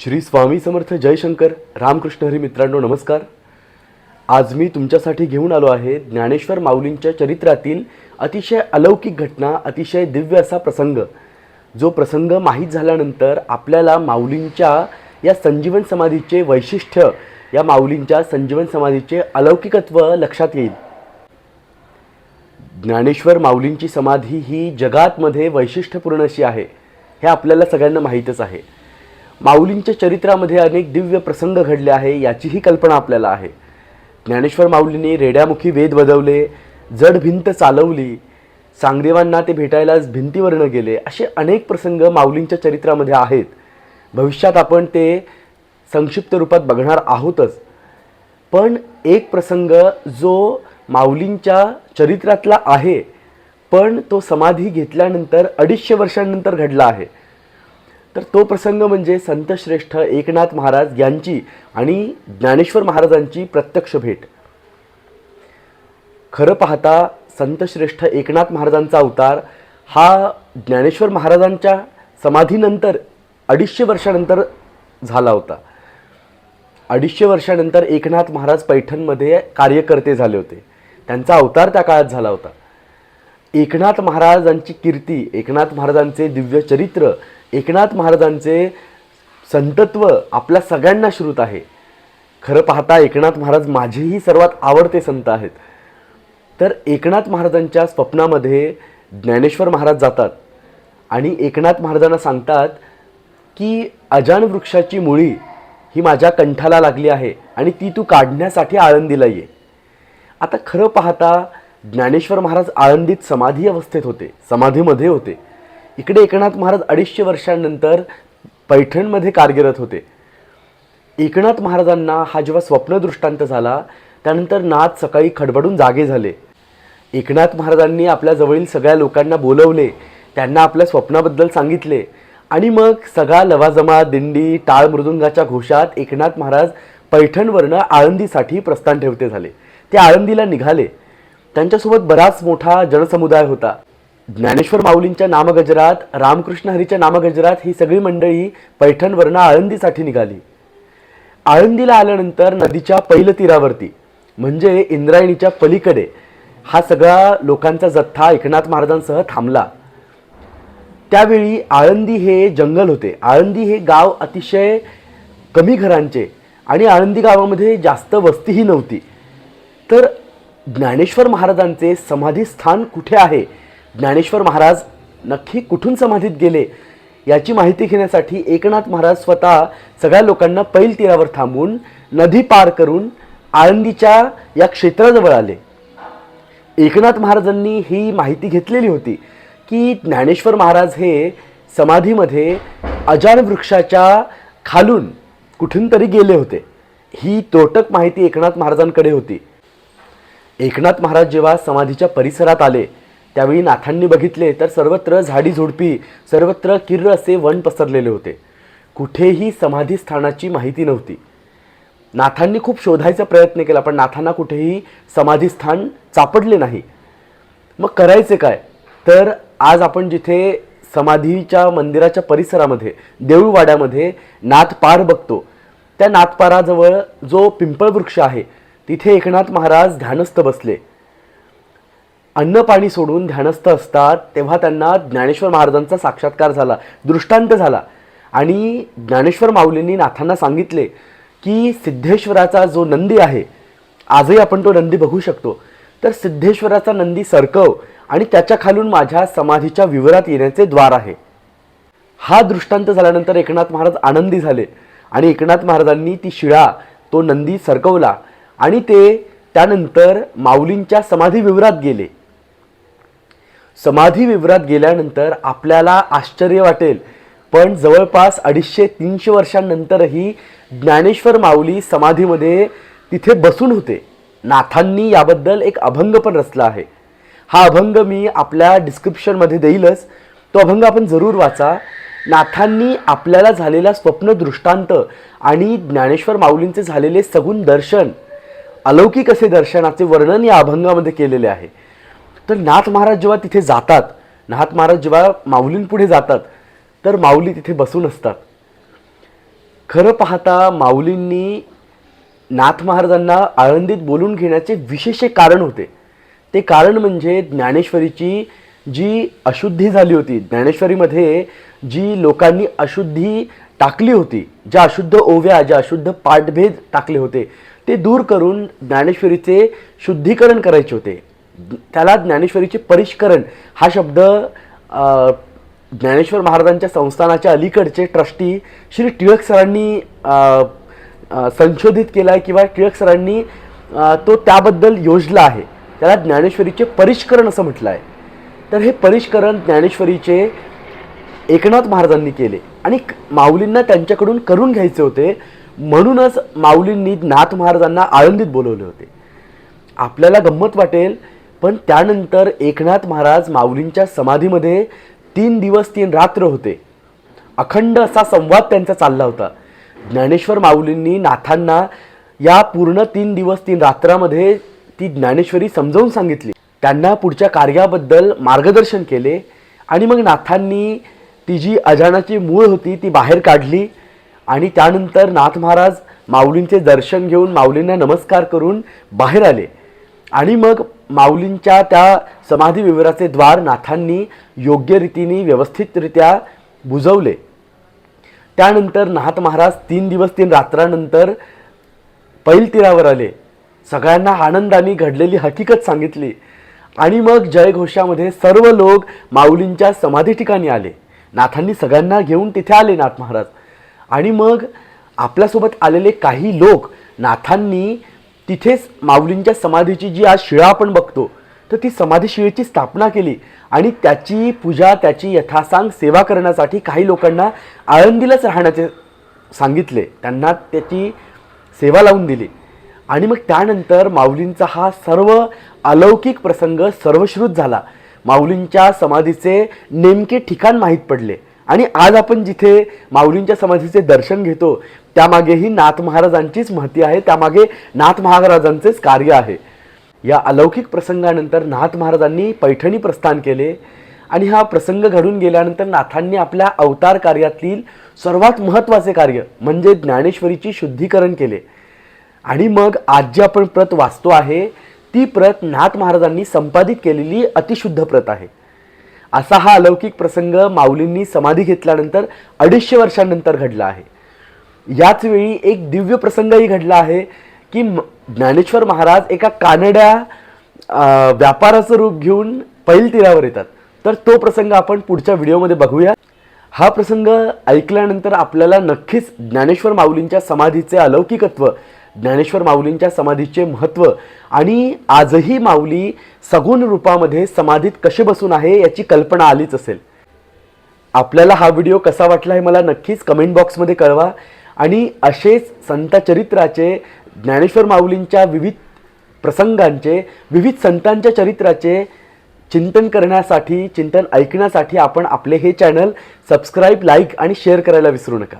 श्री स्वामी समर्थ जयशंकर रामकृष्ण हरी मित्रांनो नमस्कार. आज मी तुमच्यासाठी घेऊन आलो आहे ज्ञानेश्वर माऊलींच्या चरित्रातील अतिशय अलौकिक घटना अतिशय दिव्य असा प्रसंग. जो प्रसंग माहीत झाल्यानंतर आपल्याला माऊलींच्या या संजीवन समाधीचे वैशिष्ट्य या माऊलींच्या संजीवन समाधीचे अलौकिकत्व लक्षात येईल. ज्ञानेश्वर माऊलींची समाधी ही जगातमध्ये वैशिष्ट्यपूर्ण अशी आहे हे आपल्याला सगळ्यांना माहीतच आहे. माऊलींच्या चरित्रामध्ये अनेक दिव्य प्रसंग घडले आहे याचीही कल्पना आपल्याला आहे. ज्ञानेश्वर माऊलींनी रेड्यामुखी वेद वदवले जड भिंत चालवली सांगदेवांना ते भेटायला भिंतीवरनं गेले असे अनेक प्रसंग माऊलींच्या चरित्रामध्ये आहेत. भविष्यात आपण ते संक्षिप्त रूपात बघणार आहोतच. पण एक प्रसंग जो माऊलींच्या चरित्रातला आहे पण तो समाधी घेतल्यानंतर अडीचशे वर्षांनंतर घडला आहे. तर तो प्रसंग म्हणजे संतश्रेष्ठ एकनाथ महाराज यांची आणि ज्ञानेश्वर महाराजांची प्रत्यक्ष भेट. खरं पाहता संतश्रेष्ठ एकनाथ महाराजांचा अवतार हा ज्ञानेश्वर महाराजांच्या समाधीनंतर अडीचशे वर्षानंतर झाला होता. अडीचशे वर्षानंतर एकनाथ महाराज पैठणमध्ये कार्यकर्ते झाले होते. त्यांचा अवतार त्या काळात झाला होता. एकनाथ महाराजांची कीर्ती एकनाथ महाराजांचे दिव्य चरित्र एकनाथ महाराजांचे संतत्व आपल्या सगळ्यांना श्रुत आहे. खरं पाहता एकनाथ महाराज माझेही सर्वात आवडते संत आहेत. तर एकनाथ महाराजांच्या स्वप्नामध्ये ज्ञानेश्वर महाराज जातात आणि एकनाथ महाराजांना सांगतात की अजान वृक्षाची मुळी ही माझ्या कंठाला लागली आहे आणि ती तू काढण्यासाठी आळंदीला ये. आता खरं पाहता ज्ञानेश्वर महाराज आळंदीत समाधी अवस्थेत होते समाधीमध्ये होते. इकडे एकनाथ महाराज अडीचशे वर्षांनंतर पैठणमध्ये कार्यरत होते. एकनाथ महाराजांना हा जेव्हा स्वप्नदृष्टांत झाला त्यानंतर नाथ सकाळी खडबडून जागे झाले. एकनाथ महाराजांनी आपल्या जवळील सगळ्या लोकांना बोलवले त्यांना आपल्या स्वप्नाबद्दल सांगितले आणि मग सगळा लवाजमा दिंडी टाळ मृदुंगाच्या घोषात एकनाथ महाराज पैठणवरनं आळंदीसाठी प्रस्थान ठेवते झाले. ते आळंदीला निघाले. त्यांच्यासोबत बराच मोठा जनसमुदाय होता. ज्ञानेश्वर माऊलींच्या नामगजरात रामकृष्ण हरीच्या नामगजरात ही सगळी मंडळी पैठणवरनं आळंदीसाठी निघाली. आळंदीला आल्यानंतर नदीच्या पैल तीरावरती म्हणजे इंद्रायणीच्या पलीकडे हा सगळा लोकांचा जथ्था एकनाथ महाराजांसह थांबला. त्यावेळी आळंदी हे जंगल होते. आळंदी हे गाव अतिशय कमी घरांचे आणि आळंदी गावामध्ये जास्त वस्तीही नव्हती. तर ज्ञानेश्वर महाराजांचे समाधीस्थान कुठे आहे? ज्ञानेश्वर महाराज नक्की कुठून समाधीत गेले याची माहिती घेण्यासाठी एकनाथ महाराज स्वतः सगळ्या लोकांना पैल तीरावर थांबून नदी पार करून आळंदीच्या या क्षेत्राजवळ आले. एकनाथ महाराजांनी ही माहिती घेतलेली होती की ज्ञानेश्वर महाराज हे समाधीमध्ये अजान वृक्षाच्या खालून कुठून तरी गेले होते. ही तोटक माहिती एकनाथ महाराजांकडे होती. एकनाथ महाराज जेव्हा समाधीच्या परिसरात आले त्यावेळी नाथांनी बघितले तर सर्वत्र झाडी झुडपी सर्वत्र किर्र असे वन पसरलेले होते. कुठेही समाधीस्थानाची माहिती नव्हती. नाथांनी खूप शोधायचा प्रयत्न केला पण नाथांना कुठेही समाधीस्थान सापडले नाही. मग करायचे काय? तर आज आपण जिथे समाधीच्या मंदिराच्या परिसरामध्ये देऊळवाड्यामध्ये नाथपार बघतो त्या नाथपाराजवळ जो पिंपळ वृक्ष आहे तिथे एकनाथ महाराज ध्यानस्थ बसले. अन्न पाणी सोडून ध्यानस्थ असतात तेव्हा त्यांना ज्ञानेश्वर महाराजांचा साक्षात्कार झाला दृष्टांत झाला. आणि ज्ञानेश्वर माऊलींनी नाथांना सांगितले की सिद्धेश्वराचा जो नंदी आहे आजही आपण तो नंदी बघू शकतो. तर सिद्धेश्वराचा नंदी सरकव आणि त्याच्या खालून माझ्या समाधीच्या विवरात येण्याचे द्वार आहे. हा दृष्टांत झाल्यानंतर एकनाथ महाराज आनंदी झाले आणि एकनाथ महाराजांनी ती शिळा तो नंदी सरकवला आणि ते त्यानंतर माऊलींच्या समाधी विवरात गेले. समाधी विवरात गेल्यानंतर आपल्याला आश्चर्य वाटेल. पण जवळपास अडीचशे तीनशे वर्षांनंतरही ज्ञानेश्वर माऊली समाधीमध्ये तिथे बसून होते. नाथांनी याबद्दल एक अभंग पण रचला आहे. हा अभंग मी आपल्या डिस्क्रिप्शनमध्ये देईलच. तो अभंग आपण जरूर वाचा. नाथांनी आपल्याला झालेला स्वप्न दृष्टांत आणि ज्ञानेश्वर माऊलींचे झालेले सगुण दर्शन अलौकिक असे दर्शनाचे वर्णन या अभंगामध्ये केलेले आहे. तर नाथ महाराज जेव्हा तिथे जातात नाथ महाराज जेव्हा माऊलींपुढे जातात तर माऊली तिथे बसून असतात. खरं पाहता माऊलींनी नाथ महाराजांना आळंदीत बोलून घेण्याचे विशेष कारण होते. ते कारण म्हणजे ज्ञानेश्वरीची जी अशुद्धी झाली होती ज्ञानेश्वरीमध्ये जी लोकांनी अशुद्धी टाकली होती ज्या अशुद्ध ओव्या ज्या अशुद्ध पाठभेद टाकले होते ते दूर करून ज्ञानेश्वरीचे शुद्धीकरण करायचे होते. त्याला ज्ञानेश्वरीचे परिष्करण हा शब्द ज्ञानेश्वर महाराजांच्या संस्थानाच्या अलीकडचे ट्रस्टी श्री टिळक सरांनी संशोधित केला आहे किंवा टिळक सरांनी तो त्याबद्दल योजला आहे. त्याला ज्ञानेश्वरीचे परिष्करण असं म्हटलं आहे तर हे परिष्करण ज्ञानेश्वरीचे एकनाथ महाराजांनी केले. आणि माऊलींना त्यांच्याकडून करून घ्यायचे होते. म्हणूनच माऊलींनी नाथ महाराजांना आळंदीत बोलवले होते. आपल्याला गंमत वाटेल पण त्यानंतर एकनाथ महाराज माऊलींच्या समाधीमध्ये तीन दिवस तीन रात्र होते. अखंड असा संवाद त्यांचा चालला होता. ज्ञानेश्वर माऊलींनी नाथांना या पूर्ण तीन दिवस तीन रात्रामध्ये ती ज्ञानेश्वरी समजावून सांगितली. त्यांना पुढच्या कार्याबद्दल मार्गदर्शन केले आणि मग नाथांनी ती जी अजानाची मूळ होती ती बाहेर काढली आणि त्यानंतर नाथ महाराज माऊलींचे दर्शन घेऊन माऊलींना नमस्कार करून बाहेर आले. आणि मग माऊलींच्या त्या समाधी विवराचे द्वार नाथांनी योग्य रीतीने व्यवस्थितरित्या बुजवले. त्यानंतर नाथ महाराज तीन दिवस तीन रात्रानंतर पैल तीरावर आले. सगळ्यांना आनंदाने घडलेली हकीकत सांगितली आणि मग जयघोषामध्ये सर्व लोक माऊलींच्या समाधी ठिकाणी आले. नाथांनी सगळ्यांना घेऊन तिथे आले नाथ महाराज. आणि मग आपल्यासोबत आलेले काही लोक नाथांनी तिथेच माऊलींच्या समाधीची जी आज शिळा आपण बघतो तर ती समाधी शिळेची स्थापना केली आणि त्याची पूजा त्याची यथासांग सेवा करण्यासाठी काही लोकांना आळंदीलाच राहण्याचे सांगितले. त्यांना त्याची सेवा लावून दिली. आणि मग त्यानंतर माऊलींचा हा सर्व अलौकिक प्रसंग सर्वश्रुत झाला. माऊलींच्या समाधीचे नेमके ठिकाण माहीत पडले. आणि आज आपण जिथे माऊलींच्या समाधीचे दर्शन घेतो त्यामागेही नाथ महाराजांचीच महती आहे त्यामागे नाथ महाराजांचेच कार्य आहे. या अलौकिक प्रसंगानंतर नाथ महाराजांनी पैठणी प्रस्थान केले आणि हा प्रसंग घडून गेल्यानंतर नाथांनी आपल्या अवतार कार्यातील सर्वात महत्त्वाचे कार्य म्हणजे ज्ञानेश्वरीची शुद्धीकरण केले. आणि मग आज जी आपण प्रत वाचतो आहे ती प्रत नाथ महाराजांनी संपादित केलेली अतिशुद्ध प्रत आहे. असा हा अलौकिक प्रसंग माऊलींनी समाधी घेतल्यानंतर अडीचशे वर्षांनंतर घडला आहे. याच वेळी एक दिव्य प्रसंगही घडला आहे की ज्ञानेश्वर महाराज एका कानड्या अं, व्यापाराचं रूप घेऊन पैल तीरावर येतात. तर तो प्रसंग आपण पुढच्या व्हिडिओमध्ये बघूया. हा प्रसंग ऐकल्यानंतर आपल्याला नक्कीच ज्ञानेश्वर माऊलींच्या समाधीचे अलौकिकत्व ज्ञानेश्वर माऊलींच्या समाधीचे महत्त्व आणि आजही माऊली सगुण रूपामध्ये समाधीत कसे बसून आहे याची कल्पना आलीच असेल. आपल्याला हा व्हिडिओ कसा वाटला हे मला नक्कीच कमेंट बॉक्समध्ये कळवा आणि असेच संतचरित्राचे ज्ञानेश्वर माऊलींच्या विविध प्रसंगांचे विविध संतांच्या चरित्राचे चिंतन करण्यासाठी चिंतन ऐकण्यासाठी आपण आपले हे चॅनल सबस्क्राईब लाईक आणि शेअर करायला विसरू नका.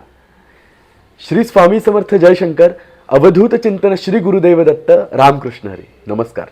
श्री स्वामी समर्थ जयशंकर. अवधूत चिंतन श्री गुरुदेव दत्त रामकृष्ण हरी. नमस्कार.